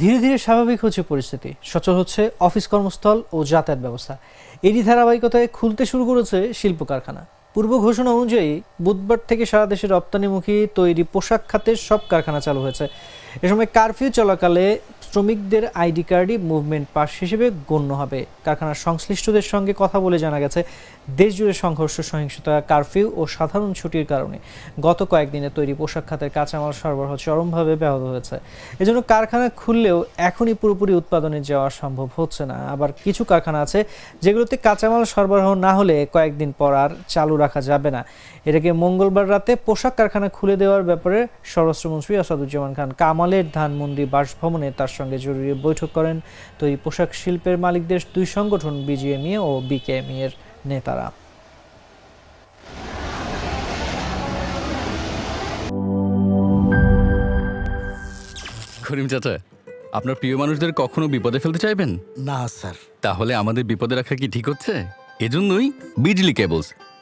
ধীরে ধীরে স্বাভাবিক হচ্ছে পরিস্থিতি। সচল হচ্ছে অফিস কর্মস্থল ও যাতায়াত ব্যবস্থা। এরই ধারাবাহিকতায় খুলতে শুরু করেছে শিল্প কারখানা পূর্ব ঘোষণা অনুযায়ী বুধবার থেকে সারা দেশে রপ্তানিমুখী তৈরি পোশাক খাতের সব কারখানা চালু হয়েছে। এ সময় কারফিউ চলাকালে শ্রমিকদের আইডি কার্ডই মুভমেন্ট পাস হিসেবে গণ্য হবে। কারখানার সংশ্লিষ্টদের সঙ্গে কথা বলে জানা গেছে, দেশজুড়ে সংঘর্ষ, সহিংসতা, কারফিউ ও সাধারণ ছুটির কারণে গত কয়েকদিনে তৈরি পোশাক খাতের কাঁচামাল সরবরাহ চরমভাবে ব্যাহত হয়েছে। এজন্য কারখানা খুললেও এখনই পুরোপুরি উৎপাদনে যাওয়া সম্ভব হচ্ছে না। আবার কিছু কারখানা আছে যেগুলোতে কাঁচামাল সরবরাহ না হলে কয়েকদিন পর আর চালু রাখা যাবে না। এটাকে মঙ্গলবার রাতে পোশাক কারখানা খুলে দেওয়ার ব্যাপারে স্বরাষ্ট্রমন্ত্রী আসাদুজ্জামান খান কামালের ধানমন্ডি বাসভবনে তার সঙ্গে জরুরি বৈঠক করেন। তৈরি পোশাক শিল্পের মালিকদের দুই সংগঠন বিজিএমইএ ও বিকেএমই এর নেতারা। করিম চাচা আপনার প্রিয় মানুষদের কখনো বিপদে ফেলতে চাইবেন? না স্যার। তাহলে আমাদের বিপদে রাখা কি ঠিক হচ্ছে? এজন্যই বিজলি কেবলস।